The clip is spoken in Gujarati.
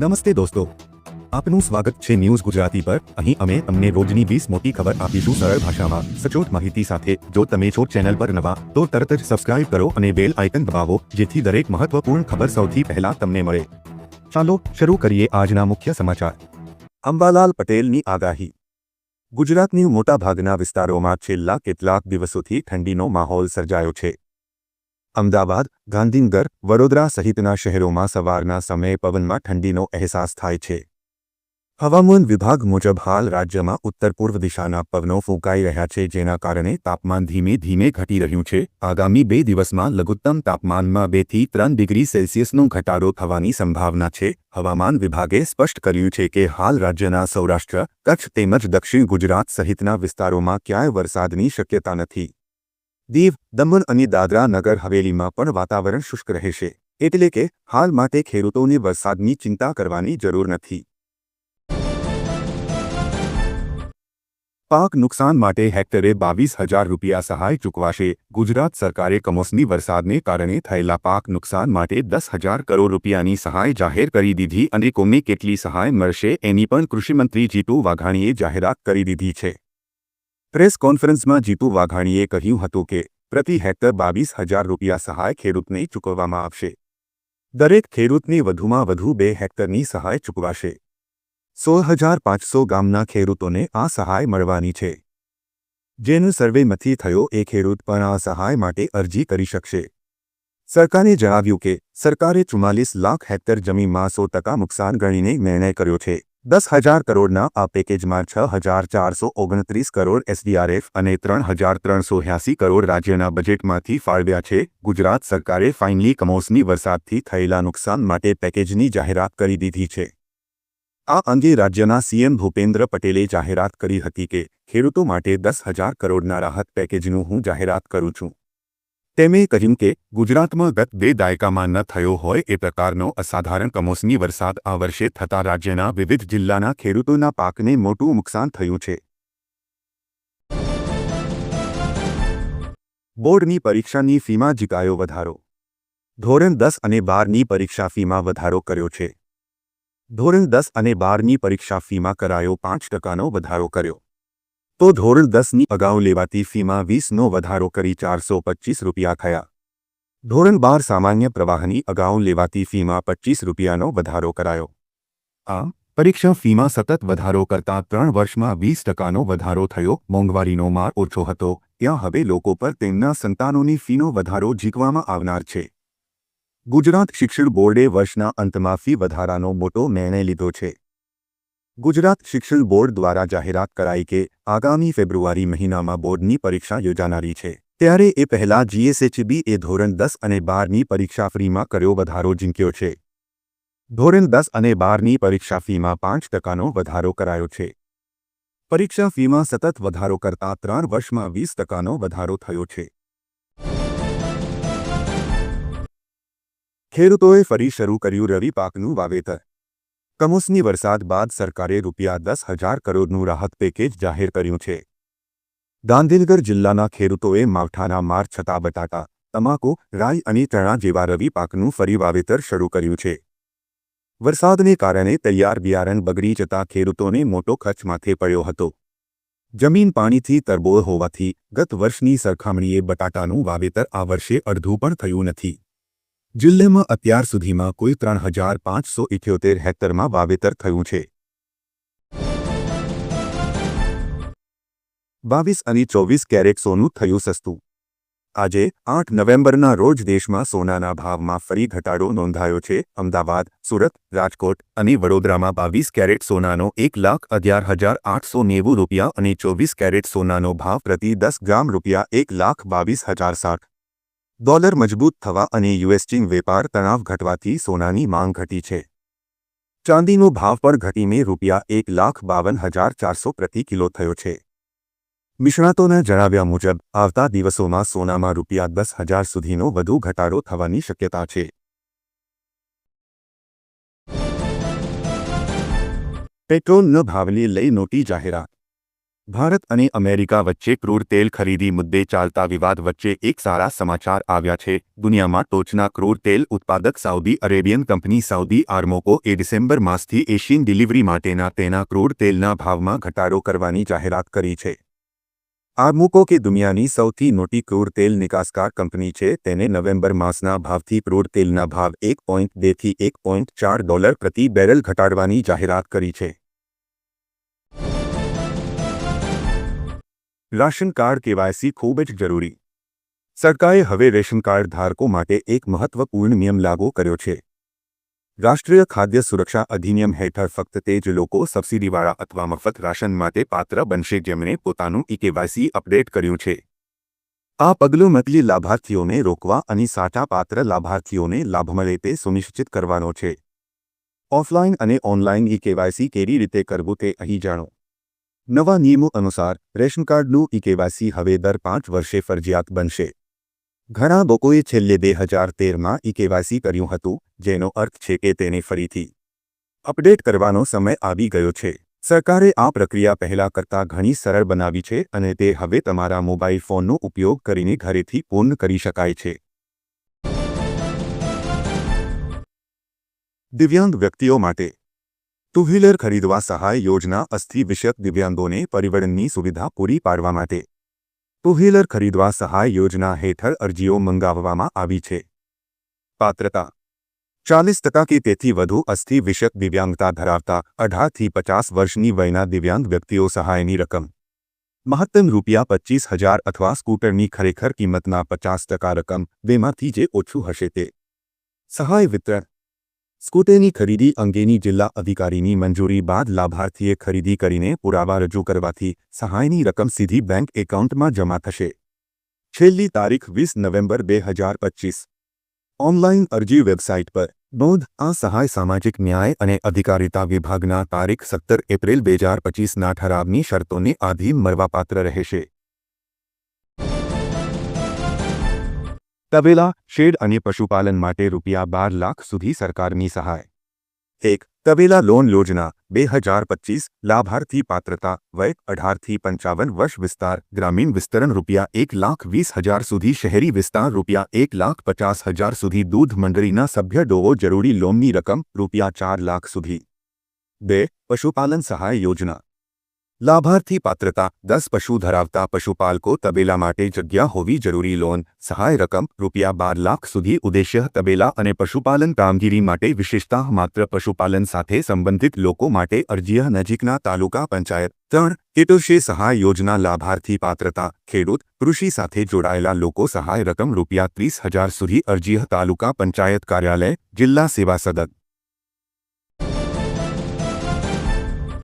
નમસ્તે દોસ્તો. આપનું સ્વાગત છે ન્યૂઝ ગુજરાતી પર. અહીં અમે તમને રોજની વીસ મોટી ખબર આપીશું સરળ ભાષામાં. સચોટ માહિતી સાથે જો તમે છો ચેનલ પર નવા, તો તરત જ સબસ્ક્રાઇબ કરો અને બેલ આઇકન દબાવો, જેથી દરેક મહત્વપૂર્ણ ખબર સૌથી પહેલા તમને મળે. ચાલો શરૂ કરીએ આજના મુખ્ય સમાચાર. અંબાલાલ પટેલની આગાહી. ગુજરાતની મોટાભાગના વિસ્તારોમાં છેલ્લા કેટલાક દિવસોથી ઠંડીનો માહોલ સર્જાયો છે. અમદાવાદ, ગાંધીનગર, વડોદરા સહિતના શહેરોમાં સવારના સમયે પવનમાં ઠંડીનો અહેસાસ થાય છે. હવામાન વિભાગ મુજબ હાલ રાજ્યમાં ઉત્તર પૂર્વ દિશાના પવનો ફૂંકાઈ રહ્યા છે જેના કારણે તાપમાન ધીમે ધીમે ઘટી રહ્યું છે. આગામી બે દિવસમાં લઘુત્તમ તાપમાનમાં બેથી ત્રણ ડિગ્રી સેલ્સિયસનો ઘટાડો થવાની સંભાવના છે. હવામાન વિભાગે સ્પષ્ટ કર્યું છે કે હાલ રાજ્યના સૌરાષ્ટ્ર, કચ્છ તેમજ દક્ષિણ ગુજરાત સહિતના વિસ્તારોમાં ક્યાંય વરસાદની શક્યતા નથી. દીવ, દમણ અને દાદરા નગર હવેલીમાં પણ વાતાવરણ શુષ્ક રહેશે, એટલે કે હાલ માટે ખેડૂતોને વરસાદની ચિંતા કરવાની જરૂર નથી. પાક નુકસાન માટે હેક્ટરે બાવીસ હજાર રૂપિયા સહાય ચૂકવાશે, ગુજરાત સરકારે કમોસમી વરસાદને કારણે થયેલા પાક નુકસાન માટે દસ હજાર કરોડ રૂપિયાની સહાય જાહેર કરી દીધી અને કોને કેટલી સહાય મળશે એની પણ કૃષિમંત્રી જીતુ વાઘાણીએ જાહેરાત કરી દીધી છે. પ્રેસ કોન્ફરન્સમાં જીતુ વાઘાણીએ કહ્યું હતું કે, પ્રતિ હેક્ટર બાવીસ હજાર રૂપિયા સહાય ખેડૂતને ચૂકવવામાં આવશે. દરેક ખેડૂતને વધુમાં વધુ બે હેક્ટરની સહાય ચૂકવાશે. સોળ હજાર પાંચસો ગામના ખેડૂતોને આ સહાય મળવાની છે. જેનો સર્વે નથી થયો એ ખેડૂત પણ આ સહાય માટે અરજી કરી શકશે. સરકારે જણાવ્યું કે, સરકારે ચુમ્માલીસ લાખ હેક્ટર જમીનમાં સો ટકા નુકસાન ગણીને નિર્ણય કર્યો છે. દસ હજાર કરોડના આ પેકેજમાં છ હજાર ચારસો ઓગણત્રીસ કરોડ એસડીઆરએફ અને ત્રણ હજાર ત્રણસો એંસી કરોડ રાજ્યના બજેટમાંથી ફાળવ્યા છે. ગુજરાત સરકારે ફાઇનલી કમોસમી વરસાદથી થયેલા નુકસાન માટે પેકેજની જાહેરાત કરી દીધી છે. આ અંગે રાજ્યના સીએમ ભૂપેન્દ્ર પટેલે જાહેરાત કરી હતી કે ખેડૂતો માટે દસ હજાર કરોડના રાહત પેકેજનું હું જાહેરાત કરું છું. તેમણે કહ્યું કે, ગુજરાતમાં ગત બે દાયકામાં ન થયો હોય એ પ્રકારનો અસાધારણ કમોસમી વરસાદ આ વર્ષે થતા રાજ્યના વિવિધ જિલ્લાના ખેડૂતોના પાકને મોટું નુકસાન થયું છે. બોર્ડની પરીક્ષાની ફીમાં જીકાયો વધારો. ધોરણ દસ અને બારની પરીક્ષા ફીમાં વધારો કર્યો છે. ધોરણ દસ અને બારની પરીક્ષા ફીમાં કરાયો પાંચ ટકાનો વધારો કર્યો. તો ધોરણ દસની અગાઉ લેવાતી ફીમાં વીસનો વધારો કરી ચારસો પચીસ રૂપિયા થયા. ધોરણ બાર સામાન્ય પ્રવાહની અગાઉ લેવાતી ફીમાં પચીસ રૂપિયાનો વધારો કરાયો. આ પરીક્ષા ફીમાં સતત વધારો કરતા ત્રણ વર્ષમાં વીસ ટકાનો વધારો થયો. મોંઘવારીનો માર ઓછો હતો. ત્યાં હવે લોકો પર તેમના સંતાનોની ફીનો વધારો ઝીકવામાં આવનાર છે. ગુજરાત શિક્ષણ બોર્ડે વર્ષના અંતમાં ફી વધારાનો મોટો નિર્ણય લીધો છે. ગુજરાત શિક્ષણ બોર્ડ દ્વારા જાહેરાત કરાઈ કે આગામી ફેબ્રુઆરી મહિનામાં બોર્ડની પરીક્ષા યોજાનારી છે. ત્યારે એ પહેલા જીએસએચબી એ ધોરણ દસ અને બારની પરીક્ષા ફીમાં કર્યો વધારો ઝીંક્યો છે. ધોરણ દસ અને બારની પરીક્ષા ફીમાં પાંચ ટકાનો વધારો કરાયો છે. પરીક્ષા ફીમાં સતત વધારો કરતા ત્રણ વર્ષમાં વીસ ટકાનો વધારો થયો છે. ખેડૂતોએ ફરી શરૂ કર્યું રવિ પાકનું વાવેતર. કમોસમી વરસાદ બાદ સરકારે રૂપિયા દસ હજાર કરોડનું રાહત પેકેજ જાહેર કર્યું છે. ગાંધીનગર જિલ્લાના ખેડૂતોએ માવઠાના માર છતાં બટાટા, તમાકુ, રાઈ અને ચણા જેવા રવિ પાકનું ફરી વાવેતર શરૂ કર્યું છે. વરસાદને કારણે તૈયાર બિયારણ બગડી જતા ખેડૂતોને મોટો ખર્ચ માથે પડ્યો હતો. જમીન પાણીથી તરબોળ હોવાથી ગત વર્ષની સરખામણીએ બટાટાનું વાવેતર આ વર્ષે અડધું પણ થયું નથી. જિલ્લામાં અત્યાર સુધીમાં કુલ ત્રણ હજાર પાંચસો ઇઠ્યોતેર હેક્ટરમાં વાવેતર થયું છે. બાવીસ અને ચોવીસ કેરેટ સોનું થયું સસ્તું. આજે, આઠ નવેમ્બરના રોજ દેશમાં સોનાના ભાવમાં ફરી ઘટાડો નોંધાયો છે. અમદાવાદ, સુરત, રાજકોટ અને વડોદરામાં બાવીસ કેરેટ સોનાનો એક લાખ અગિયાર હજાર આઠસો નેવું રૂપિયા અને ચોવીસ કેરેટ સોનાનો ભાવ પ્રતિ દસ ગ્રામ રૂપિયા એક લાખ બાવીસ હજાર સાઠ ડોલર મજબૂત થવા અને યુએસચીન વેપાર તણાવ ઘટવાથી સોનાની માંગ ઘટી છે. ચાંદીનો ભાવ પર ઘટીને રૂપિયા એક લાખ બાવન હજાર ચારસો પ્રતિ કિલો થયો છે. નિષ્ણાતોના જણાવ્યા મુજબ, આવતા દિવસોમાં સોનામાં રૂપિયા દસ હજાર સુધીનો વધુ ઘટાડો થવાની શક્યતા છે. પેટ્રોલના ભાવને લઈ નોટી જાહેરાત ભારત અને અમેરિકા વચ્ચે ક્રૂડ તેલ ખરીદી મુદ્દે ચાલતા વિવાદ વચ્ચે એક સારા સમાચાર આવ્યા છે. દુનિયામાં ટોચના ક્રૂડ તેલ ઉત્પાદક Saudi Arabian company Saudi Aramco એ ડિસેમ્બર માસથી એશિયન ડિલિવરી માટેના તેના ક્રૂડ તેલના ભાવમાં ઘટાડો કરવાની જાહેરાત કરી છે. આર્મોકો કે દુનિયાની સૌથી મોટી ક્રૂડ તેલ નિકાસકાર કંપની છે, તેને નવેમ્બર માસના ભાવથી ક્રૂડ તેલના ભાવ એક પોઈન્ટ બેથી એક પોઈન્ટ ચાર ડોલર પ્રતિ બેરલ ઘટાડવાની જાહેરાત કરી છે. રાશન કાર્ડ કેવાયસી ખૂબ જ જરૂરી. સરકારે હવે રેશન કાર્ડ ધારકો માટે એક મહત્વપૂર્ણ નિયમ લાગુ કર્યો છે. રાષ્ટ્રીય ખાદ્ય સુરક્ષા અધિનિયમ હેઠળ ફક્ત તે જ લોકો સબસિડીવાળા અથવા મફત રાશન માટે પાત્ર બનશે જેમણે પોતાનું ઈકેવાયસી અપડેટ કર્યું છે. આ પગલું નકલી લાભાર્થીઓને રોકવા અને સાચા પાત્ર લાભાર્થીઓને લાભ મળે તે સુનિશ્ચિત કરવાનો છે. ઓફલાઇન અને ઓનલાઇન ઈકેવાયસી કેવી રીતે કરવું તે અહીં જાણો. નવા નિયમો અનુસાર, રેશન કાર્ડનું ઈ કેવાયસી હવે દર પાંચ વર્ષે ફરજિયાત બનશે. ઘણા લોકોએ છેલ્લે બે હજાર તેરમાં ઈ કેવાયસી કર્યું હતું, જેનો અર્થ છે કે તેને ફરીથી અપડેટ કરવાનો સમય આવી ગયો છે. સરકારે આ પ્રક્રિયા પહેલા કરતાં ઘણી સરળ બનાવી છે અને તે હવે તમારા મોબાઈલ ફોનનો ઉપયોગ કરીને ઘરેથી પૂર્ણ કરી શકાય છે. દિવ્યાંગ વ્યક્તિઓ માટે ટુ વ્હીલર ખરીદવા સહાય યોજના અસ્થિ વિષયક દિવ્યાંગોને પરિવહનની સુવિધા પૂરી પાડવા માટે. ટુ વ્હીલર ખરીદવા સહાય યોજના હેઠળ અરજીઓ મંગાવવામાં આવી છે. પાત્રતા. ચાલીસ ટકા કે તેથી વધુ અસ્થિ વિષયક દિવ્યાંગતા ધરાવતા અઢારથી પચાસ વર્ષની વયના દિવ્યાંગ વ્યક્તિઓ સહાયની રકમ. મહત્તમ રૂપિયા પચીસ હજાર અથવા સ્કૂટરની ખરેખર કિંમતના પચાસ ટકા રકમ, બેમાંથી જે ઓછું હશે તે. સહાય વિતરણ. સ્કૂટરની ખરીદી અંગેની જિલ્લા અધિકારીની મંજૂરી બાદ લાભાર્થીએ ખરીદી કરીને પુરાવા રજૂ કરવાથી સહાયની રકમ સીધી બેંક એકાઉન્ટમાં જમા થશે. છેલ્લી તારીખ વીસ નવેમ્બર બે હજાર પચીસ. ઓનલાઇન અરજી વેબસાઇટ પર નોંધ, આ સહાય સામાજિક ન્યાય અને અધિકારિતા વિભાગના તારીખ સત્તર એપ્રિલ બે હજાર પચીસના ઠરાવની શરતોને આધીન મળવાપાત્ર રહેશે. તબેલા, શેડ અને પશુપાલન માટે રૂપિયા બાર લાખ સુધી સરકારની સહાય. એક, તબેલા લોન યોજના, બે હજાર પચીસ, લાભાર્થી પાત્રતા, વય, અઢારથી પંચાવન વર્ષ વિસ્તાર, ગ્રામીણ વિસ્તરણ રૂપિયા એક લાખ વીસ હજાર સુધી, શહેરી વિસ્તાર રૂપિયા એક લાખ પચાસ હજાર સુધી, દૂધ મંડળીના સભ્ય ડોવો જરૂરી લોનની રકમ રૂપિયા ચાર લાખ સુધી. બે, પશુપાલન સહાય યોજના. લાભાર્થી પાત્રતા, દસ પશુ ધરાવતા પશુપાલકો તબેલા માટે જગ્યા હોવી જરૂરી લોન, સહાય રકમ, રૂપિયા બાર લાખ સુધી ઉદ્દેશ્ય તબેલા અને પશુપાલન કામગીરી માટે વિશેષતા માત્ર પશુપાલન સાથે સંબંધિત લોકો માટે અરજીય નજીકના તાલુકા પંચાયત ત્રણ, કેટોશે સહાય યોજના લાભાર્થી પાત્રતા, ખેડૂત, કૃષિ સાથે જોડાયેલા લોકો સહાય રકમ રૂપિયા ત્રીસ હજાર સુધી અરજીય તાલુકા પંચાયત કાર્યાલય, જિલ્લા સેવા સદન